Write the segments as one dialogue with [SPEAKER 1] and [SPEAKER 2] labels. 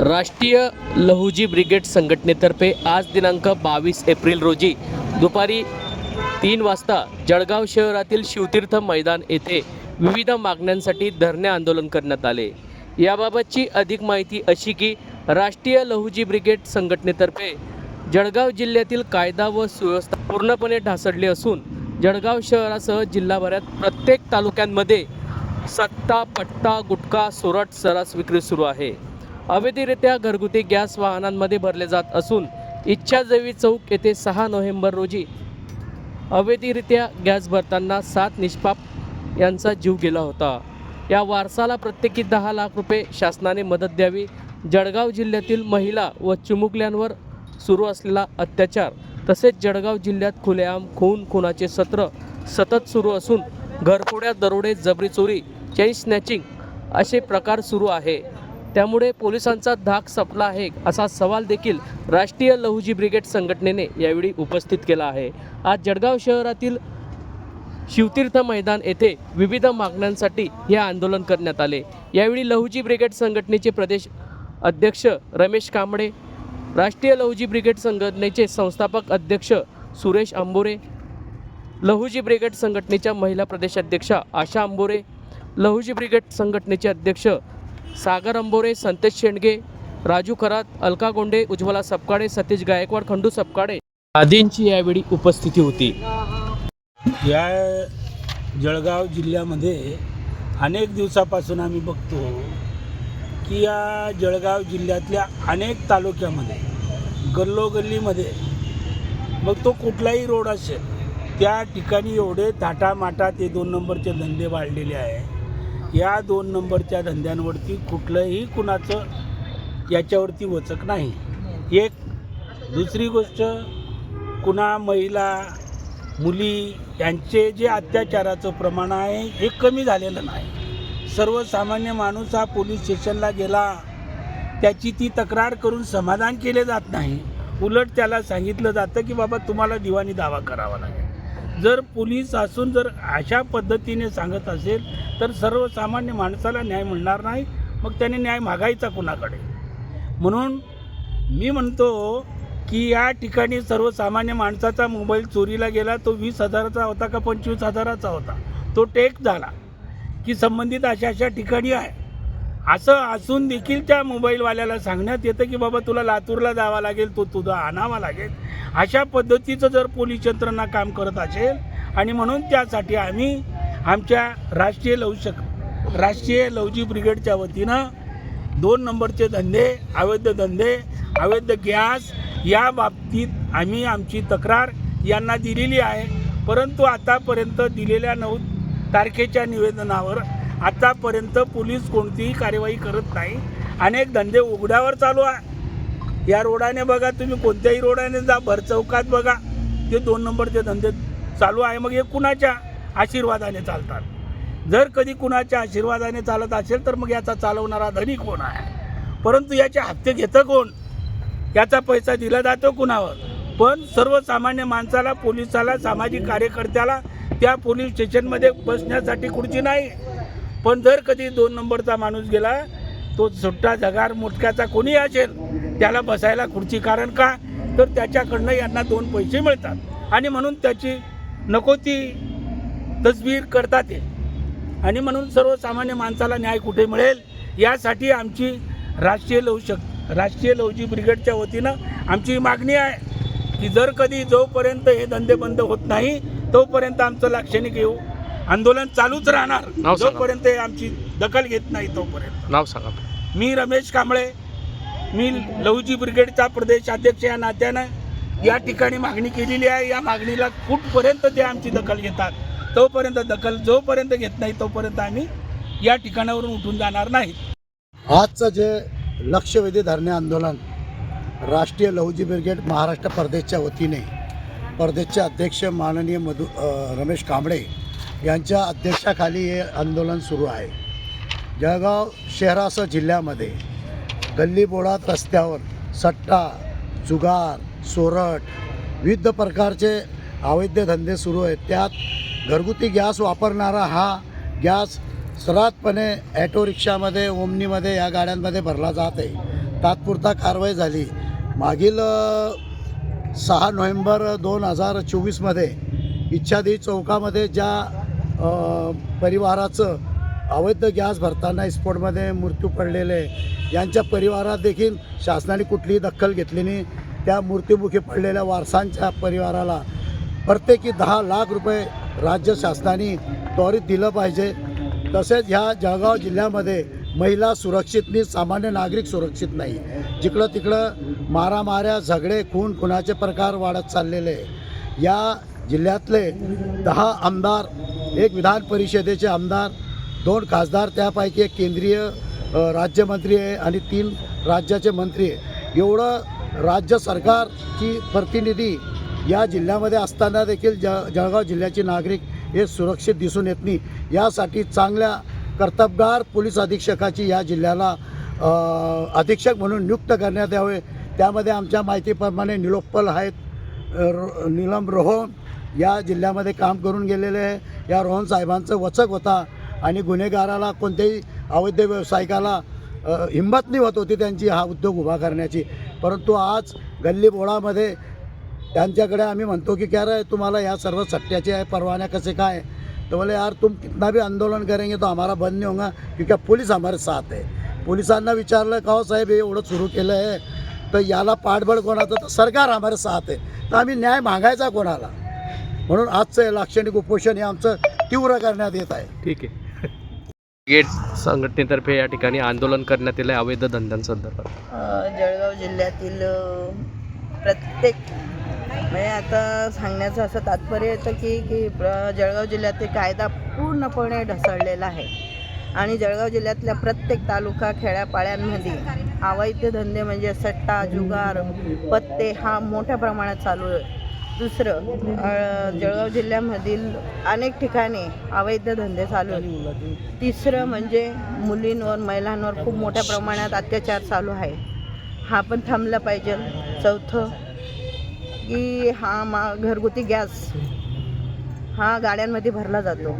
[SPEAKER 1] राष्ट्रीय लहुजी ब्रिगेड संघटनेतर्फे आज दिनांक बावीस एप्रिल रोजी दुपारी तीन वाजता जळगाव शहरातील शिवतीर्थ मैदान येथे विविध मागण्यांसाठी धरणे आंदोलन करण्यात आले. याबाबतची अधिक माहिती अशी की राष्ट्रीय लहुजी ब्रिगेड संघटनेतर्फे जळगाव जिल्ह्यातील कायदा व सुव्यवस्था पूर्णपणे ढासळली असून जळगाव शहरासह जिल्हाभरात प्रत्येक तालुक्यांमध्ये सत्ता पट्टा गुटखा सोरट सरास विक्री सुरू आहे. अवैधरित्या घरगुती गॅस वाहनांमध्ये भरले जात असून इच्छादेवी चौक येथे सहा नोव्हेंबर रोजी अवैधरित्या गॅस भरताना सात निष्पाप यांचा जीव गेला होता. या वारसाला प्रत्येकी दहा लाख रुपये शासनाने मदत द्यावी जळगाव जिल्ह्यातील महिला व चिमुकल्यांवर सुरू असलेला अत्याचार तसेच जळगाव जिल्ह्यात खुलेआम खून खुनाचे सत्र सतत सुरू असून घरफोड्या दरोडे जबरी चोरी चेन स्नॅचिंग असे प्रकार सुरू आहे. त्यामुळे पोलिसांचा धाक सपला आहे असा सवाल देखील राष्ट्रीय लहुजी ब्रिगेड संघटनेने यावेळी उपस्थित केला आहे. आज जळगाव शहरातील शिवतीर्थ मैदान येथे विविध मागण्यांसाठी हे आंदोलन करण्यात आले. यावेळी लहुजी ब्रिगेड संघटनेचे प्रदेश अध्यक्ष रमेश कांबळे राष्ट्रीय लहुजी ब्रिगेड संघटनेचे संस्थापक अध्यक्ष सुरेश आंबोरे लहुजी ब्रिगेड संघटनेच्या महिला प्रदेशाध्यक्षा आशा आंबोरे लहुजी ब्रिगेड संघटनेचे अध्यक्ष सागर अंबोरे संतेश शेंडगे राजू खरात अलका गोंडे उज्ज्वला सपकाळे सतीश गायकवाड खंडू सपकाळे आदींची यावेळी उपस्थिती होती.
[SPEAKER 2] या जळगाव जिल्ह्यामध्ये अनेक दिवसापासून आम्ही बघतो की या जळगाव जिल्ह्यातल्या अनेक तालुक्यामध्ये गल्लोगल्लीमध्ये मग तो कुठलाही रोड असेल त्या ठिकाणी एवढे थाटामाटा ते दोन नंबरचे धंदे वाढलेले आहे या दोन नंबरच्या धंद्यांवरती कुठलंही कुणाचं याच्यावरती वचक नाही. एक दुसरी गोष्ट कुणा महिला मुली यांचे जे अत्याचाराचं प्रमाण आहे हे कमी झालेलं नाही. सर्वसामान्य माणूस हा पोलीस स्टेशनला गेला त्याची ती तक्रार करून समाधान केले जात नाही. उलट त्याला सांगितलं जातं की बाबा तुम्हाला दिवाणी दावा करावा लागेल. जर पोलीस असून जर अशा पद्धतीने सांगत असेल तर सर्वसामान्य माणसाला न्याय मिळणार नाही. मग त्याने न्याय मागायचा कुणाकडे? म्हणून मी म्हणतो की या ठिकाणी सर्वसामान्य माणसाचा मोबाईल चोरीला गेला तो वीस हजाराचा होता का पंचवीस हजाराचा होता? तो टेक झाला की संबंधित अशा अशा ठिकाणी आहे. असं असून देखील त्या मोबाईलवाल्याला सांगण्यात येतं की बाबा तुला लातूरला जावं लागेल तो तुझा आणावा लागेल. अशा पद्धतीचं जर पोलीस यंत्रणा काम करत असेल आणि म्हणून त्यासाठी आम्ही आमच्या राष्ट्रीय लवशक राष्ट्रीय लवजी ब्रिगेडच्या वतीनं दोन नंबरचे धंदे अवैध धंदे अवैध गॅस या बाबतीत आम्ही आमची तक्रार यांना दिलेली आहे. परंतु आतापर्यंत दिलेल्या नऊ तारखेच्या निवेदनावर आतापर्यंत पोलीस कोणतीही कार्यवाही करत नाही. अनेक धंदे उघड्यावर चालू आहे. या रोडाने बघा तुम्ही कोणत्याही रोडाने जा भर चौकात बघा. ते दोन नंबरचे धंदे चालू आहे मग हे कुणाच्या आशीर्वादाने चालतात? जर कधी कुणाच्या आशीर्वादाने चालत असेल तर मग याचा चालवणारा धनी कोण आहे? परंतु याचे हप्ते घेतं कोण? याचा पैसा दिला जातो कुणावर? पण सर्वसामान्य माणसाला पोलिसाला सामाजिक कार्यकर्त्याला त्या पोलीस स्टेशनमध्ये बसण्यासाठी खुर्ची नाही. पण जर कधी दोन नंबरचा माणूस गेला तो सुट्टा जगार मोठक्याचा कोणी असेल त्याला बसायला खुर्ची कारण का? तर त्याच्याकडनं यांना दोन पैसे मिळतात. आणि म्हणून त्याची नको ती तसबीर करतात ते. आणि म्हणून सर्वसामान्य माणसाला न्याय कुठे मिळेल? यासाठी आमची राष्ट्रीय लवशक राष्ट्रीय लवजी ब्रिगेडच्या वतीनं आमची मागणी आहे की जर कधी जोपर्यंत हे धंदे बंद होत नाही तोपर्यंत आमचं लाक्षणिक येऊ. आंदोलन चालूच राहणार. जोपर्यंत आमची दखल घेत नाही तोपर्यंत.
[SPEAKER 1] नाव सांगा.
[SPEAKER 2] मी रमेश कांबळे मी लहुजी ब्रिगेडचा प्रदेश अध्यक्ष या नात्यानं या ठिकाणी मागणी केलेली आहे. या मागणीला कुठपर्यंत ते आमची दखल घेतात तोपर्यंत दखल जोपर्यंत घेत नाही तोपर्यंत आम्ही या ठिकाणावरून उठून जाणार नाही.
[SPEAKER 3] आजचं जे लक्षवेधी धरणे आंदोलन राष्ट्रीय लहुजी ब्रिगेड महाराष्ट्र प्रदेशच्या वतीने प्रदेशचे अध्यक्ष माननीय मधु रमेश कांबळे यांच्या अध्यक्षाखाली हे आंदोलन सुरू आहे. जळगाव शहरासह जिल्ह्यामध्ये गल्लीबोळात रस्त्यावर सट्टा जुगार सोरट विविध प्रकारचे अवैध धंदे सुरू आहेत. त्यात घरगुती गॅस वापरणारा हा गॅस सर्रासपणे ॲटो रिक्षामध्ये ओमनीमध्ये या गाड्यांमध्ये भरला जात आहे. तात्पुरता कारवाई झाली. मागील सहा नोव्हेंबर दोन हजार चोवीसमध्ये इच्छादी चौकामध्ये ज्या परिवाराचं अवैध गॅस भरताना स्फोटमध्ये मृत्यू पडलेले यांच्या परिवारात देखील शासनाने कुठलीही दखल घेतली नाही. त्या मृत्युमुखी पडलेल्या वारसांच्या परिवाराला प्रत्येकी दहा लाख रुपये राज्य शासनाने त्वरित दिलं पाहिजे. तसेच ह्या जळगाव जिल्ह्यामध्ये महिला सुरक्षित नाही सामान्य नागरिक सुरक्षित नाही. जिकडं तिकडं मारामाऱ्या झगडे खून खुनाचे प्रकार वाढत चाललेले. या जिल्ह्यातले दहा आमदार एक विधान परिषदेचे आमदार दोन खासदार त्यापैकी एक केंद्रीय राज्यमंत्री आहे आणि तीन राज्याचे मंत्री आहे. एवढं राज्य सरकारची प्रतिनिधी या जिल्ह्यामध्ये असताना देखील ज जळगाव जिल्ह्याचे नागरिक हे सुरक्षित दिसून येत नाही. यासाठी चांगल्या कर्तबगार पोलीस अधीक्षकाची या जिल्ह्याला अधीक्षक म्हणून नियुक्त करण्यात यावे. त्यामध्ये आमच्या माहितीप्रमाणे निलोप्पल आहेत निलम नीलम रोहन या जिल्ह्यामध्ये काम करून गेलेले आहे. या रोहन साहेबांचं वचक होता आणि गुन्हेगाराला कोणत्याही अवैध व्यावसायिकाला हिंमत नाही होत होती त्यांची हा उद्योग उभा करण्याची. परंतु आज गल्ली बोळामध्ये त्यांच्याकडे आम्ही म्हणतो की क्या रे तुम्हाला या सर्व सट्ट्याचे आहे परवान्या कसे काय? तो बोले यार तुम कितना भी आंदोलन करेंगे तो हमारा बंद नहीं होगा क्योंकि पोलीस हमारे साथ आहे पोलिसांना विचारलं का हो साहेब हे एवढं सुरू केलं आहे तर याला पाठबळ कोणाचं? तर सरकार हमारे साथ आहे तर आम्ही न्याय मागायचा कोणाला? म्हणून आजचं हे लाक्षणिक उपोषण हे आमचं तीव्र करण्यात येत आहे.
[SPEAKER 1] ठीक आहे. गेट संघटनेतर्फे या ठिकाणी आंदोलन करण्यात आहे अवैध धंद्यांसंदर्भात.
[SPEAKER 4] जळगाव जिल्ह्यातील प्रत्येक म्हणजे आता सांगण्याचं असं तात्पर्य येतं की की प्र- जळगाव जिल्ह्यातील कायदा पूर्णपणे ढसळलेला आहे. आणि जळगाव जिल्ह्यातल्या प्रत्येक तालुका खेड्यापाड्यांमध्ये अवैध धंदे म्हणजे सट्टा जुगार पत्ते हा मोठ्या प्रमाणात चालू आहे दुसरं जळगाव जिल्ह्यामधील अनेक ठिकाणी अवैध धंदे चालू आहेत. तिसरं म्हणजे मुलींवर महिलांवर खूप मोठ्या प्रमाणात अत्याचार चालू आहे. हा पण थांबला पाहिजे. चौथं की हा मा घरगुती गॅस हा गाड्यांमध्ये भरला जातो.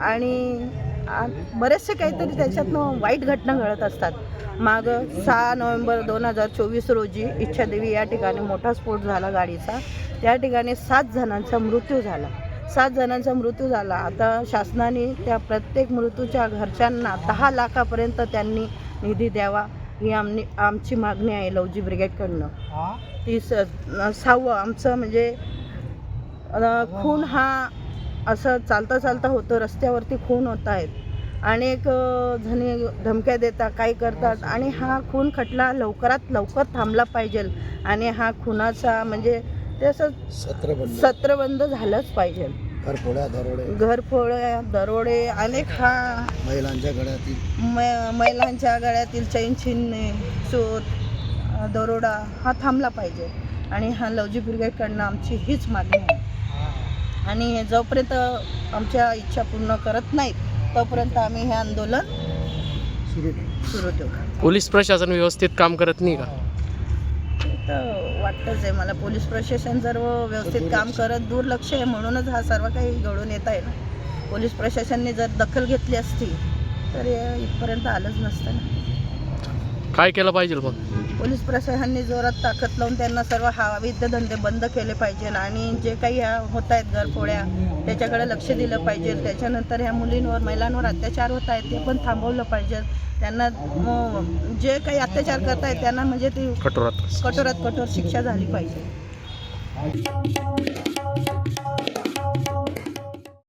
[SPEAKER 4] आणि आ- बरेचसे काहीतरी त्याच्यातनं वाईट घटना घडत असतात. माग सहा नोव्हेंबर दोन हजार चोवीस रोजी इच्छादेवी या ठिकाणी मोठा स्फोट झाला गाडीचा. त्या ठिकाणी सात जणांचा मृत्यू झाला. सात जणांचा मृत्यू झाला. आता शासनाने त्या प्रत्येक मृत्यूच्या घरच्यांना दहा लाखापर्यंत त्यांनी निधी द्यावा ही आमनी आमची मागणी आहे लवजी ब्रिगेडकडनं. ती स सहावं आमचं म्हणजे खून हा असं चालता चालता होतं. रस्त्यावरती खून होत आहेत. अनेक जणी धमक्या देतात काही करतात आणि हा खून खटला लवकरात लवकर थांबला पाहिजे. आणि हा खुनाचा म्हणजे ते असं
[SPEAKER 3] सत्र बंद
[SPEAKER 4] सत्र बंद झालंच पाहिजे.
[SPEAKER 3] घरफोड्या दरोडे.
[SPEAKER 4] घरफोड्या दरोडे अनेक हा
[SPEAKER 3] महिलांच्या गळ्यातील.
[SPEAKER 4] मै महिलांच्या गळ्यातील चैन छिन्ने चोर दरोडा हा थांबला पाहिजे. आणि हा लवजी ब्रिगेडकडनं आमची हीच मागणी आहे. आणि हे जोपर्यंत आमच्या इच्छा पूर्ण करत नाहीत तोपर्यंत आम्ही हे आंदोलन
[SPEAKER 3] सुरू
[SPEAKER 4] सुरू ठेवू.
[SPEAKER 1] पोलीस प्रशासन व्यवस्थित काम करत नाही का?
[SPEAKER 4] तर वाटतंच आहे. मला पोलीस प्रशासन जर व्यवस्थित काम करत दुर्लक्ष आहे म्हणूनच हा सर्व काही घडून येत आहे ना. पोलीस प्रशासनाने जर दखल घेतली असती तर हे इथपर्यंत आलंच नसतं ना.
[SPEAKER 1] काय केलं पाहिजे मग?
[SPEAKER 4] पोलीस प्रशासनाने जोरात ताकद लावून त्यांना सर्व हवाविद्ध धंदे बंद केले पाहिजे आणि जे काही ह्या होत आहेत घरफोड्या त्याच्याकडे लक्ष दिलं पाहिजे. त्याच्यानंतर ह्या मुलींवर महिलांवर अत्याचार होत आहेत ते पण थांबवलं पाहिजे. त्यांना म, जे काही अत्याचार करतायत त्यांना म्हणजे ती
[SPEAKER 1] कठोरात.
[SPEAKER 4] कठोरात कठोर शिक्षा झाली पाहिजे.